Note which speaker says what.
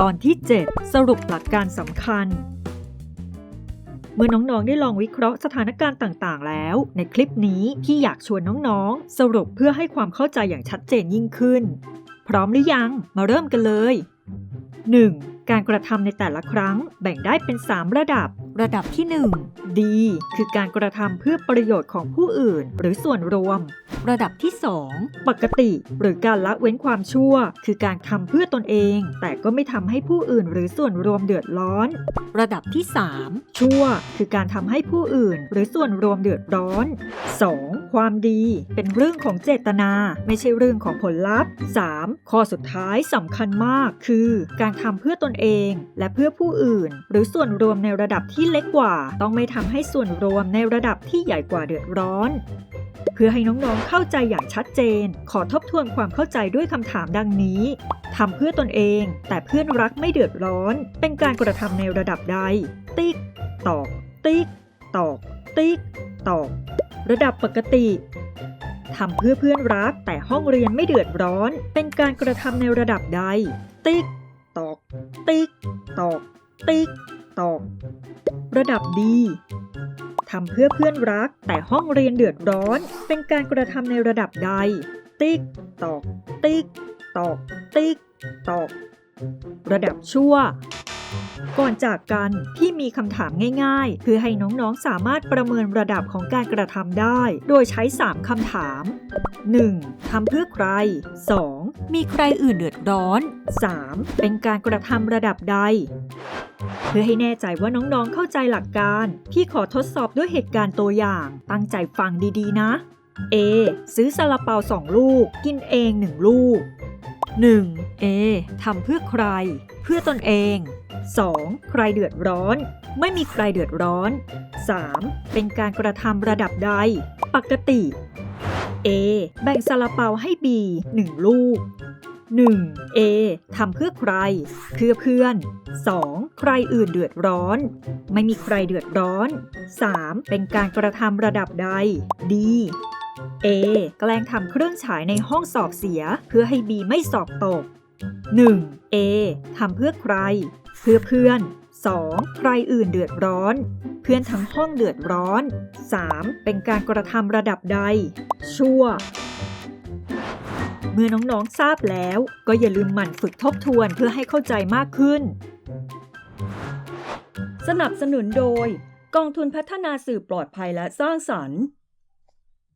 Speaker 1: ตอนที่ 7 สรุปหลักการสำคัญ เมื่อน้องๆได้ลองวิเคราะห์สถานการณ์ต่างๆ แล้ว ในคลิปนี้พี่อยากชวนน้องๆ สรุปเพื่อให้ความเข้าใจอย่างชัดเจนยิ่งขึ้น พร้อมหรือยังมาเริ่มกันเลย 1. การกระทำในแต่ละครั้งแบ่งได้เป็น 3 ระดับ ระดับที่ 1 D คือการกระทำเพื่อประโยชน์ของผู้อื่น หรือส่วนรวม ระดับที่ 2 ปกติ หรือการละเว้นความชั่ว คือการทำเพื่อตนเอง แต่ก็ไม่ทำให้ผู้อื่นหรือส่วนรวมเดือดร้อน ระดับที่ 3 ชั่ว คือการทำให้ผู้อื่น หรือส่วนรวมเดือดร้อน 2. ความดีเป็นเรื่องของเจตนา ไม่ใช่เรื่องของผลลัพธ์ 3. ข้อสุดท้ายสำคัญมากคือ การทำเพื่อตนเองและเพื่อผู้อื่น หรือส่วนรวมในระดับที่เล็กกว่า ต้องไม่ทำให้ส่วนรวมในระดับที่ใหญ่กว่าเดือดร้อน เพื่อให้น้องๆเข้าใจอย่างชัดเจน ขอทบทวนความเข้าใจด้วยคำถามดังนี้ทำเพื่อตนเอง แต่เพื่อนรักไม่เดือดร้อน เป็นการกระทำในระดับใด ติ๊ก ตอก ติ๊ก ตอก ติ๊ก ตอก ระดับปกติทำเพื่อเพื่อนรักแต่ห้องเรียนไม่เดือดร้อน เป็นการกระทำในระดับใด ติ๊ก ตอก ติ๊ก ตอก ติ๊ก ตอก ระดับดีทำเพื่อเพื่อนรักแต่ห้องเรียนเดือดร้อน เป็นการกระทำในระดับใด ติ๊ก ตอก ติ๊ก ตอก ติ๊ก ตอก ระดับชั่ว ก่อนจากกันพี่มีคำถามง่ายๆ เพื่อให้น้องๆสามารถประเมินระดับของการกระทำได้ โดยใช้ 3 คำถาม 1. ทำเพื่อใคร 2. มีใครอื่นเดือดร้อน 3. เป็นการกระทำระดับใด เพื่อให้แน่ใจว่าน้องๆเข้าใจหลักการ พี่ขอทดสอบด้วยเหตุการณ์ตัวอย่าง ตั้งใจฟังดีๆนะ A ซื้อซาลาเปา 2 ลูก กินเอง 1 ลูก 1. A ทำเพื่อใคร เพื่อตนเอง 2. ใครเดือดร้อน ไม่มีใครเดือดร้อน 3. เป็นการกระทำระดับใด ปกติ A แบ่งซาลาเปาให้ B 1 ลูก 1. A ทำเพื่อใคร เพื่อเพื่อน 2. ใครอื่นเดือดร้อน ไม่มีใครเดือดร้อน 3. เป็นการกระทำระดับใด D A แกล้งทำเครื่องฉายในห้องสอบเสีย เพื่อให้ B ไม่สอบตก 1. A ทำเพื่อใคร เพื่อเพื่อน 2. ใครอื่นเดือดร้อน เพื่อนทั้งห้องเดือดร้อน 3. เป็นการกระทำระดับใด ชั่ว เมื่อน้องๆทราบแล้ว ก็อย่าลืมหมั่นฝึกทบทวนเพื่อให้เข้าใจมากขึ้น สนับสนุนโดย กองทุนพัฒนาสื่อปลอดภัยและสร้างสรรค์